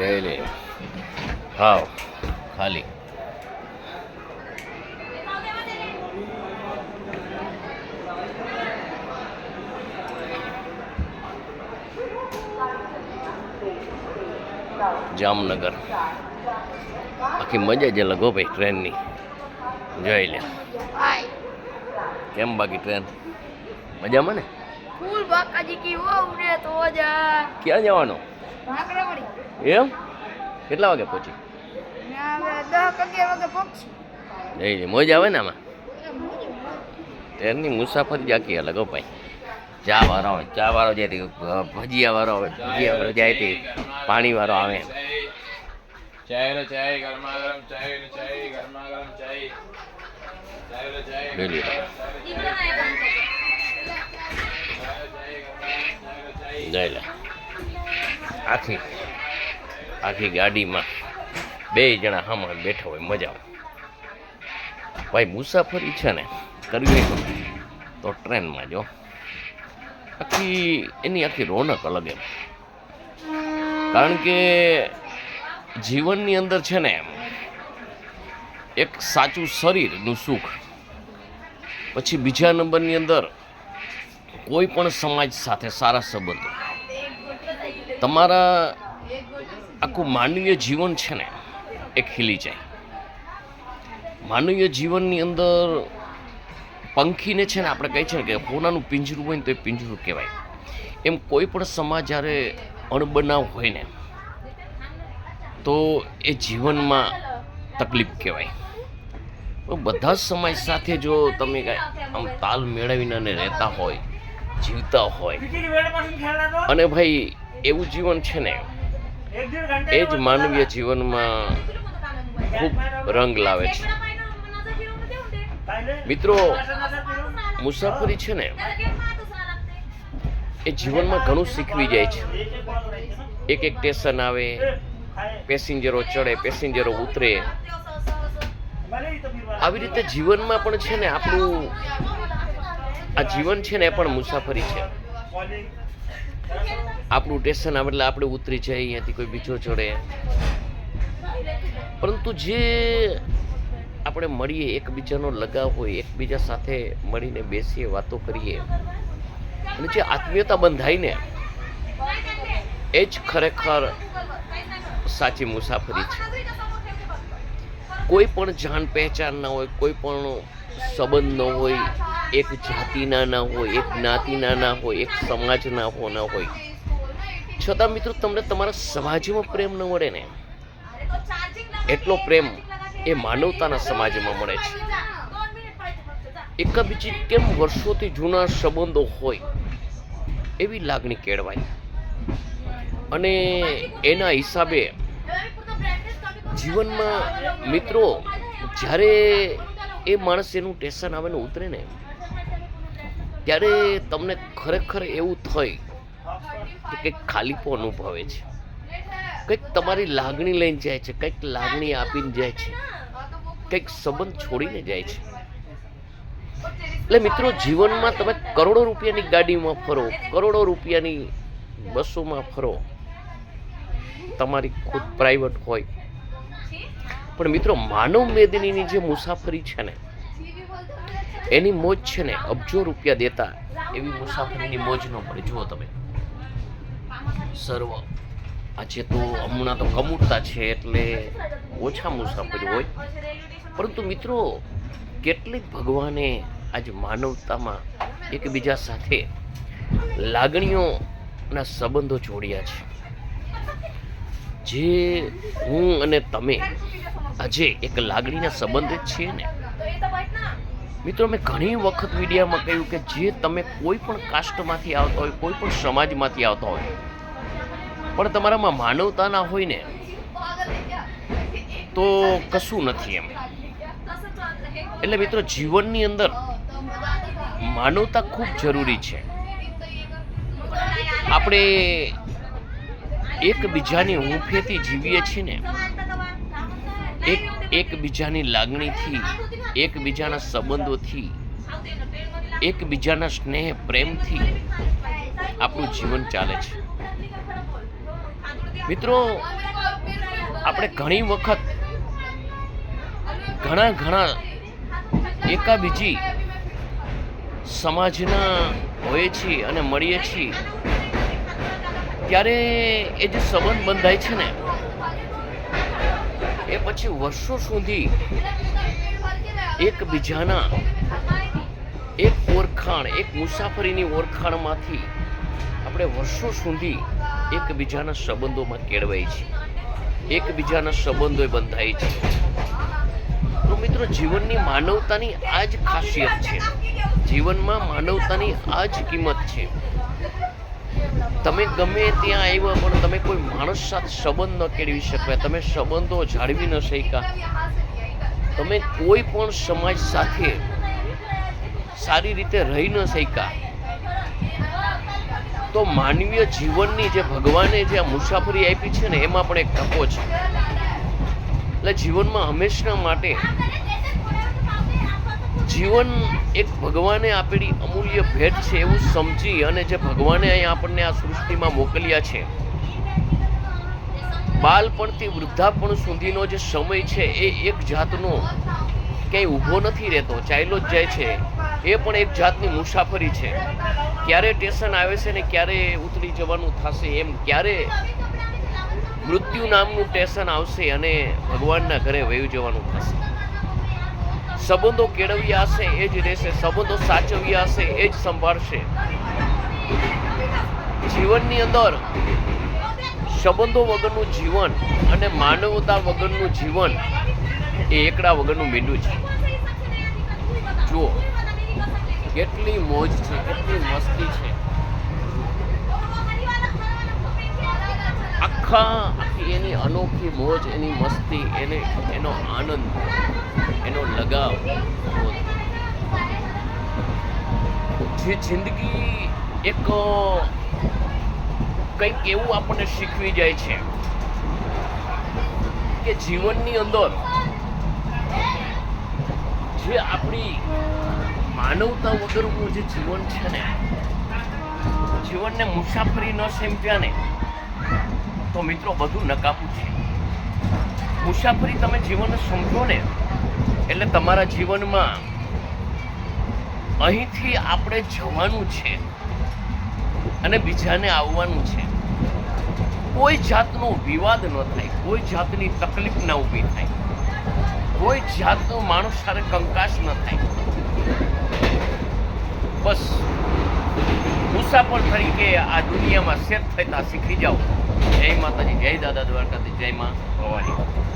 aja ini. Wow, kali. Jamnagar. Aki maja aja lagu gue tren nih. Enjoy ya. Hai. Kem bagi tren. Maja mana? Cool bak aja kiwa udah tua aja. Kiranya mana? એમ? કેટલા વાગે પહોંચી? ના હવે દહ અગિયાર વાગે પહોંચી. જઈ લે મોજ આવે ને આમાં? ટ્રેનની મુસાફરી આખી અલગ હો ભાઈ. ચા વાળો આવે ચા વાળો જાય તે ભજીયા વાળો આવે ભજીયા વાળો જાય તે પાણી વાળો આવે. ચાય ચાય ગરમા ગરમ ચાય ચાય ગરમા ગરમ ચાય. ચાય ચાય આખી આખી ગાડીમાં બે જણા હામાં બેઠા હોય, મજા ભાઈ, મુસાફરી છે ને, કરવી તો ટ્રેનમાં જો આખી, એની આખી રોનક અલગ એમ. કારણ કે જીવનની અંદર છે ને, એક સાચું શરીરનું સુખ, પછી બીજા નંબરની અંદર કોઈ પણ સમાજ સાથે સારા સંબંધો. તમારા આખું માનવીય જીવન છે ને એ ખીલી જાય. માનવીય જીવનની અંદર પંખીને છે ને આપણે કહીએ છીએ ને કે હોનાનું પિંજરું હોય ને તો એ પિંજરું કહેવાય. એમ કોઈ પણ સમાજ જ્યારે અણબનાવ હોય ને તો એ જીવનમાં તકલીફ કહેવાય. બધા જ સમાજ સાથે જો તમે કાંઈ આમ તાલ મેળવીને રહેતા હોય જીવતા હોય અને ભાઈ એવું જીવન છે ને એ જ માનવીય જીવનમાં ખૂબ રંગ લાવે છે. મિત્રો મુસાફરી છે ને એ જીવનમાં ઘણું શીખવી જાય છે. એક એક સ્ટેશન આવે પેસેન્જરો ચડે પેસેન્જરો ઉતરે. આવી રીતે જીવનમાં પણ છે ને આપણું આ જીવન છે ને એ પણ મુસાફરી છે. આપણું સ્ટેશન આવે એટલે આપણે ઉતરી જાય અહીંયાથી કોઈ બીજો ચડે. પરંતુ જે આપણે મળીએ, એકબીજાનો લગાવ હોય, એકબીજા સાથે મળીને બેસીએ, વાતો કરીએ, અને જે આત્મીયતા બંધાય ને, એ જ ખરેખર સાચી મુસાફરી છે. કોઈ પણ જાણ પહેચાન ના હોય, કોઈ પણ સંબંધ ન હોય એક જાતિના ના હોય, એક જ્ઞાતિના ના હોય, એક સમાજના હો, ના હોય. છતાં મિત્રો તમને તમારા સમાજમાં પ્રેમ ન મળે ને. એટલો પ્રેમ એ માનવતાના સમાજમાં મળે છે. એકબીજી કેમ વર્ષોથી જૂના સંબંધો હોય એવી લાગણી કેળવાય? અને એના હિસાબે જીવનમાં મિત્રો જ્યારે એ માણસ એનું ટેશન આવે ને ઉતરે ને ત્યારે તમને ખરેખર એવું થાય કે કંઈક ખાલીપો અનુભવે છે. કંઈક તમારી લાગણી લઈને જાય છે, કંઈક લાગણી આપીને જાય છે, કંઈક સંબંધ છોડીને જાય છે. એટલે મિત્રો, જીવનમાં તમે કરોડો રૂપિયાની ગાડીમાં ફરો, કરોડો રૂપિયાની બસોમાં ફરો. તમારી ખુદ પ્રાઇવેટ હોય. પણ મિત્રો, માનવ મેદનીની જે મુસાફરી છે ને એની મોજ છે ને, અબજો રૂપિયા દેતા એવી મુસાફરીની મોજ ન મળે. જુઓ તમે. સર્વ. આજે તો હમણાં તો કમુરતા છે એટલે ઓછા મુસાફરી હોય. પરંતુ મિત્રો, કેટલીક ભગવાને આજે માનવતામાં એકબીજા સાથે લાગણીઓના સંબંધો જોડ્યા છે. જે હું અને તમે આજે એક લાગણીના સંબંધ જ છીએ ને મિત્રો, મેં ઘણી વખત મીડિયામાં કહ્યું કે જે તમે કોઈ પણ કાસ્ટમાંથી આવતા હોય, કોઈ પણ સમાજમાંથી આવતા હોય, પણ તમારામાં માનવતા ના હોય ને, તો કશું નથી એમ. એટલે મિત્રો, જીવનની અંદર માનવતા ખૂબ જરૂરી છે. આપણે એકબીજાની હુંફેથી જીવીએ છીએ ને એક એકબીજાની લાગણીથી, એકબીજાના સંબંધોથી, એકબીજાના સ્નેહ, પ્રેમથી આપણું જીવન ચાલે છે. મિત્રો, આપણે ઘણી વખત ઘણા ઘણા એકાબીજી સમાજના હોઈએ છીએ અને મળીએ છીએ. ત્યારે એ જે સંબંધ બંધાય છે ને એ પછી વર્ષો સુધી એકબીજાના એક ઓળખાણ એક મુસાફરીની ઓળખાણમાંથી આપણે વર્ષો સુધી એકબીજાના સંબંધોમાં કેળવાય છે એકબીજાના સંબંધો બંધાય છે. તો મિત્રો, જીવનની માનવતાની આ જ ખાસિયત છે. જીવનમાં માનવતાની આ જ કિંમત છે. તમે ગમે ત્યાં આવ્યા, પણ તમે કોઈ માણસ સાથે સંબંધ ન કેળવી શક્યા. તમે સંબંધો જાળવી ન શક્યા. તમે કોઈ પણ સમાજ સાથે સારી રીતે રહી ન શક્યા. તો માનવીય જીવનની જે ભગવાને જે આ મુસાફરી આપી છે ને, એમાં પણ એક તકો છે. એટલે જીવનમાં હંમેશા માટે જીવન એક ભગવાને આપેલી અમૂલ્ય ભેટ છે એવું સમજી અને જે ભગવાને અહીંયા આપણને આ સૃષ્ટિમાં મોકલ્યા છે. બાલપણથી વૃદ્ધાપણ સુધીનો જે સમય છે એ એક જાતનો ક્યાંય ઊભો નથી રહેતો, ચાલ્યો જ જાય છે. એ પણ એક જાતની મુસાફરી છે. ક્યારે સ્ટેશન આવે છે ને ક્યારે ઉતરી જવાનું થશે એમ ક્યારે મૃત્યુ નામનું સ્ટેશન આવશે અને ભગવાનના ઘરે વયું જવાનું થશે. સંબંધો કેળવ્યા હશે, એ જ રહેશે. સંબંધો સાચવ્યા હશે, એ જ સંભાળશે. જીવનની અંદર સંબંધો વગરનું જીવન અને માનવતા વગરનું જીવન એ એકડા વગરનું મીંડું છે. જુઓ, કેટલી મોજ છે, કેટલી મસ્તી છે. આખા એની અનોખી મોજ, એની મસ્તી, એને, એનો આનંદ, એનો લગાવ જે જિંદગી એક કંઈક એવું આપણને શીખવી જાય છે કે જીવનની અંદર જે આપણી માનવતા વગરનું જે જીવન છે ને, જીવનને મુસાફરી ન સેમ્પ્યા ને તો મિત્રો બધું નકામું છે. મુસાફરી તમે જીવન સમજો ને. એટલે તમારા જીવનમાં અહીંથી આપણે જવાનું છે અને બીજાને આવવાનું છે. કોઈ જાતનો વિવાદ ન થાય, કોઈ જાતની તકલીફ ના ઊભી થાય. કોઈ જાતનો માણસ સાથે કંકાશ ન થાય. બસ. મુસાફર તરીકે આ દુનિયામાં સેટ થતા શીખી જાઓ. જય માતાજી જય દાદા દ્વારકાથી જય માં ભવાની.